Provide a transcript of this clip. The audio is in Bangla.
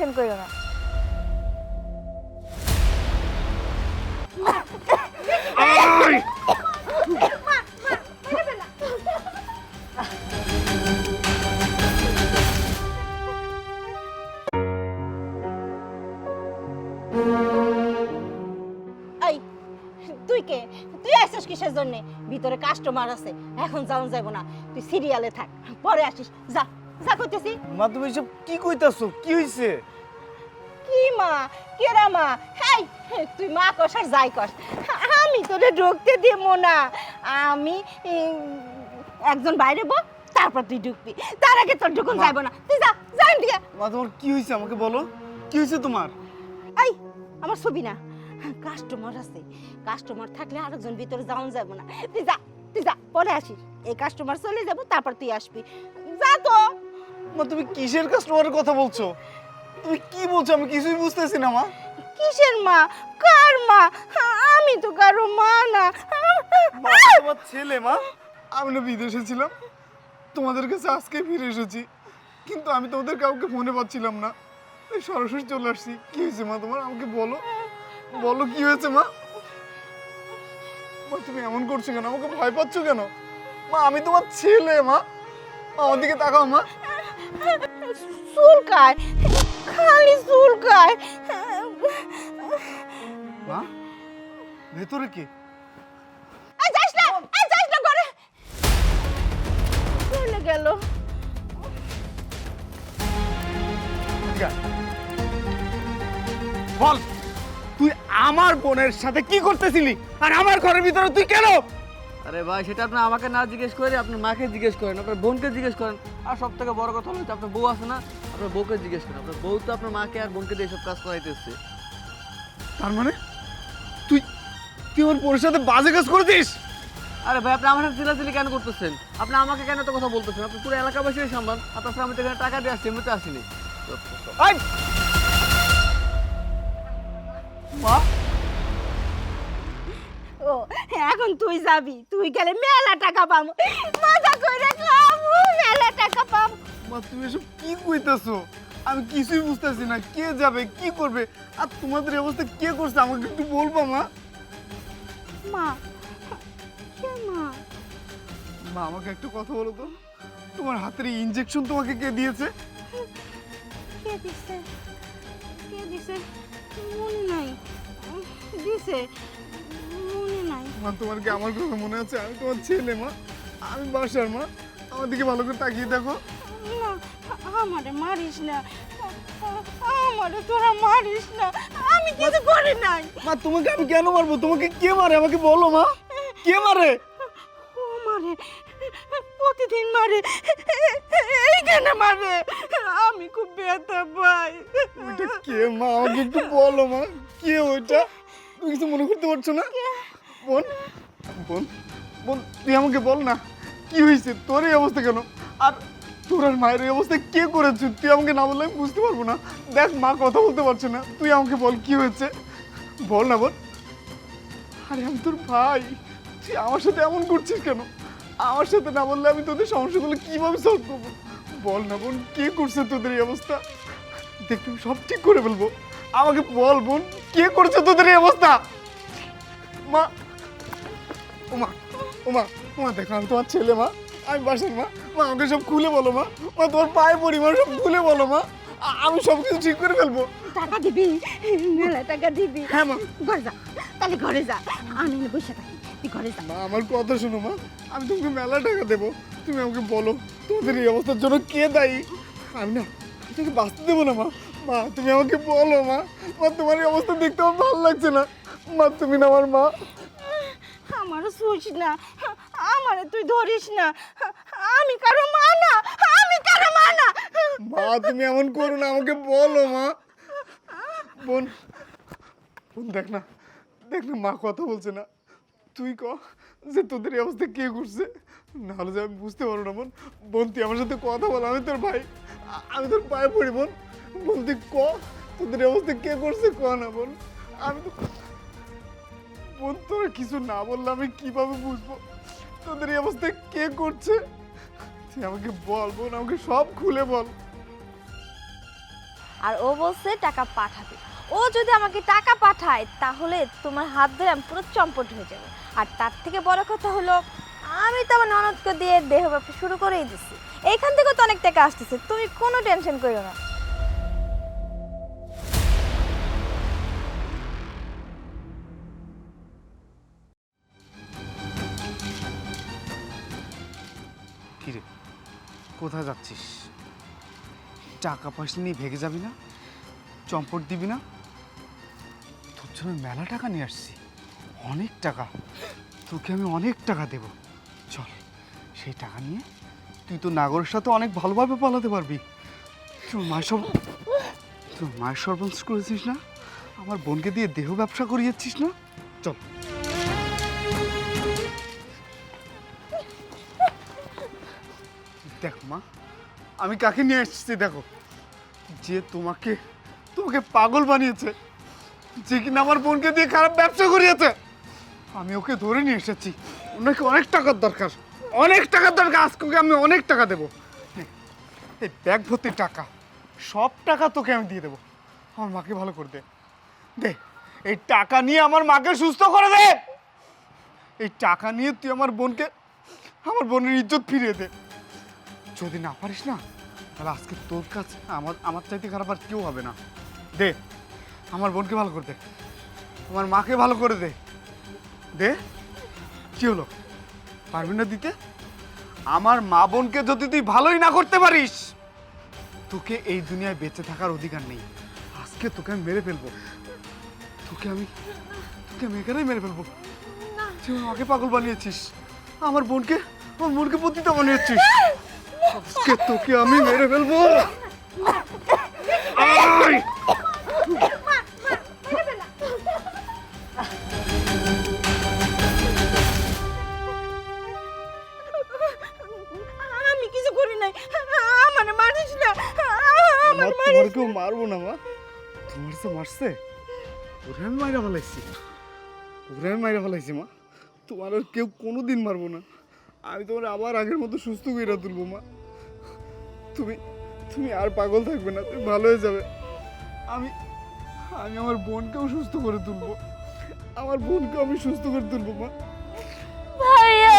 টেনশন করো না। তুই কে? তুই আসছিস কিসের জন্য? ভিতরে কাস্টমার আছে এখন যাওন যাব না। তুই সিরিয়ালে থাক পরে আসিস যা। যা করতেছি মা তুমি এসব কি কইতাছো? কি হইছে? কি মা? কেরা মা? হেই তুই মা কস আর যাই কস আমি তোরে ঢুকতে দিব না। আমি একজন বাইরে বো তারপর তুই ঢুকবি। তার আগে তোর ঢুকুন। যাইব না। তুই যা যাই দিয়ে মা তোমার কি হইছে আমাকে বলো? কি হইছে তোমার? এই আমার ছবি না। কাস্টমার আছে। কাস্টমার থাকলে আরেকজন ভিতরে যাওন যাব না। তুই যা তুই যা পরে আসিস। এই কাস্টমার চলে যাব তারপর তুই আসবি। মা তুমি কিসের কাস্টমারের কথা বলছো? তুমি কি বলছো? আমি কিছুই বুঝতেছি না মা। কিসের মা? কার মা? আমি তো কারও মা না। মা তোমার ছেলে মা। আমি না বিদেশে ছিলাম। তোমাদের কাছে আজকে ফিরে এসেছি। কিন্তু আমি তোমাদের কাউকে ফোনে পাচ্ছিলাম না। তাই সরাসরি চলে আসছি। কি হয়েছে মা তোমার? আমাকে বলো। বলো কি হয়েছে মা? মা তুমি এমন করছ কেন? আমাকে ভয় পাচ্ছ কেন? মা আমি তোমার ছেলে মা। মা, আমার দিকে তাকাও মা। চুলকায় খালি চুলকায়। মা ভেতরে কি? যাস না যাস না ঘরে। চলে গেল। বল তুই আমার বোনের সাথে কি করতেছিলি? আর আমার ঘরের ভিতরে তুই কেন আরে ভাই সেটা আপনি আমাকে না জিজ্ঞেস করে আপনার মাকে জিজ্ঞেস করেন আপনার বোনকে জিজ্ঞেস করেন। আর সব থেকে বড় কথা হলো যে আপনার বউ আছে না আপনার বউকে জিজ্ঞেস করেন। আপনার বউ তো আপনার মাকে আর বোনকে দিয়ে সব কাজ করাইতেছে। তার মানে? তুই তুই আমার বোনের সাথে বাজে কাজ করেছিস? আরে ভাই আপনি আমার সাথে চিলাচিলি কেন করতেছেন? আপনি আমাকে কেন তো কথা বলতেছেন? আপনি পুরো এলাকাবাসীর সামলান আপনার সাথে আমি তো এখানে টাকা দিয়ে আসছি এমনিতে আসিনি। মা এখন তুই যাবি তুই গেলে মেলা টাকা পাবো মজা করে খাব মেলা টাকা পাবো মা তুমি এসব কি কইতাছো? আমি কিছুই বুঝতেছি না কে যাবে কি করবে আর তোমাদের অবস্থা কে করছে আমাকে একটু বলবা মা। মা কে মা? মা আমাকে একটা কথা বলো তো। তোমার হাতের ইনজেকশন তোমাকে কে দিয়েছে? কে দিছে? কে দিছে? মনে নাই। দিছে। মা তোমার কি আমার কথা মনে আছে? আমি তোমার ছেলে মা আমি বাসার মা। আমার দিকে ভালো করে তাকিয়ে দেখো। না আমারে মারিস না। আমারে তোরা মারিস না। আমি কিছু করি নাই। মা তোমাকে আমি কেন মারবো? তোমাকে কে মারে? আমাকে বলো মা। কে মারে? ও মারে প্রতিদিন মারে। এইখানে মারে। আমি খুব ব্যথা পাই। ওইটা কে মা? আমাকে একটু বলো মা। কে ওইটা? তুমি কিছু মনে করতে পারছ না? বোন বোন বোন, তুই আমাকে বল না, কি হয়েছে? তোর এই অবস্থা কেন? আর তোর আর মায়ের এই অবস্থা কে করেছে? তুই আমাকে না বললে আমি বুঝতে পারব না। দেখ, মা কথা বলতে পারছে না। তুই আমাকে বল, কি হয়েছে? বল না, বোন। আরে, আমি তোর ভাই। তুই আমার সাথে এমন করছিস কেন? আমার সাথে না বললে আমি তোদের সমস্যাগুলো কীভাবে সলভ করব? বল না, বোন, কে করছে তোদের এই অবস্থা? দেখ তুমি সব ঠিক করে ফেলব। আমাকে বল, বোন, কে করেছে তোদের এই অবস্থা? মা ওমা ওমা ওমা দেখো আমি তোমার ছেলে মা। আমি বাসার মা মা আমাকে সব খুলে বলো মা। মা তোমার পায়ে পড়ি মা সব খুলে বলো মা। আমি সব কিছু ঠিক করে ফেলব। টাকা দিবি? মেলা টাকা দিবি? হ্যাঁ মা। ঘরে যা তাহলে ঘরে যা। আমি বসে থাকি তুই ঘরে যা। মা আমার কথা শোনো মা। আমি তোমাকে মেলা টাকা দেবো। তুমি আমাকে বলো তোমাদের এই অবস্থার জন্য কে দায়ী? আমি না তোকে বাঁচতে দেবো না মা। মা তুমি আমাকে বলো মা। মা তোমার এই অবস্থা দেখতে আমার ভালো লাগছে না। মা তুমি না আমার মা। আমারও শুইস না। আমারে তুই ধরিস না। আমি কারও মা না। আমি কারও মা না। মা, তুমি এমন করো না, আমাকে বলো মা। বোন বোন, দেখ না দেখ না, মা কথা বলছে না। তুই ক যে তোদের এই অবস্থা কে করছে? নাহলে যে আমি বুঝতে পারব না, বোন। বোন, তুই আমার সাথে কথা বল, আমি তোর ভাই, আমি তোর পায়ে পড়ি, বোন। বোন, তুই ক তোদের এই অবস্থা কে করছে? ক না, বোন। আমি তো বোন, তোরা কিছু না বললে আমি কীভাবে বুঝব? তোদের এই অবস্থা কে করছে? তুই আমাকে বল, বোন, আমাকে সব খুলে বল। আর ও বলছে টাকা পাঠাবে। ও যদি আমাকে টাকা পাঠায়, তাহলে তোমার হাত ধরে আমি পুরো চম্পট হয়ে যাব। আর তার থেকে বড় কথা হলো, আমি তো আমার ননদকে দিয়ে দেহ ব্যবসা শুরু করেই দিচ্ছি এইখান থেকে তো অনেক টাকা আসতেছে, তুমি কোনো টেনশন করো না। কিরে, কোথায় যাচ্ছিস? টাকা পয়সা নিয়ে ভেগে যাবি না? চম্পট দিবি না? তোর জন্য মেলা টাকা নিয়ে আসছি, অনেক টাকা। তোকে আমি অনেক টাকা দেব। চল, সেই টাকা নিয়ে তুই তো নাগরের সাথে অনেক ভালোভাবে পালাতে পারবি। তোর মায়ের সব তোর মায়ের সর্বনাশ করেছিস না? আমার বোনকে দিয়ে দেহ ব্যবসা করিয়েছিস না? চল। দেখো মা আমি কাকে নিয়ে এসেছি দেখো। যে তোমাকে তোমাকে পাগল বানিয়েছে যে কিনা আমার বোনকে দিয়ে খারাপ ব্যবসা করিয়েছে। আমি ওকে ধরে নিয়ে এসেছি। ওনাকে অনেক টাকার দরকার অনেক টাকার দরকার আজকে ওকে আমি অনেক টাকা দেবো। নে, এই ব্যাগ ভর্তি টাকা সব টাকা তোকে আমি দিয়ে দেবো। আমার মাকে ভালো করে দে। দে এই টাকা নিয়ে আমার মাকে সুস্থ করে দে। এই টাকা নিয়ে তুই আমার বোনকে আমার বোনের ইজ্জত ফিরিয়ে দে। যদি না পারিস না তাহলে আজকে তোর কাছে আমার আমার চাইতে খারাপ আর কেউ হবে না। দে আমার বোনকে ভালো করে দে। আমার মাকে ভালো করে দে। দে কি হলো? পারবি না দিতে? আমার মা বোনকে যদি তুই ভালোই না করতে পারিস তোকে এই দুনিয়ায় বেঁচে থাকার অধিকার নেই। আজকে তোকে আমি মেরে ফেলব। তোকে আমি তোকে আমি এখানেই মেরে ফেলব। তুই আমার মাকে পাগল বানিয়েছিস। আমার বোনকে আমার বোনকে পতিতা বানিয়েছিস। আজকে তোকে আমি মেরে ফেলব? আমি কিছু করি নাই। আমার মারিস না। আমার তোমার কেউ মারবো না মা। তোমার সে মারছে ওরে আমি মাইরা ফেলাইছি। ওরে আমি মাইরা ফেলাইছি মা। তোমার আর কেউ কোনো দিন মারবো না। আমি তোমার আবার আগের মতো সুস্থ করে তুলবো মা। তুমি তুমি আর পাগল থাকবে না, তুমি ভালো হয়ে যাবে। আমি আমি আমার বোনকেও সুস্থ করে তুলবো। আমার বোনকেও আমি সুস্থ করে তুলবো, মা। ভাইয়া!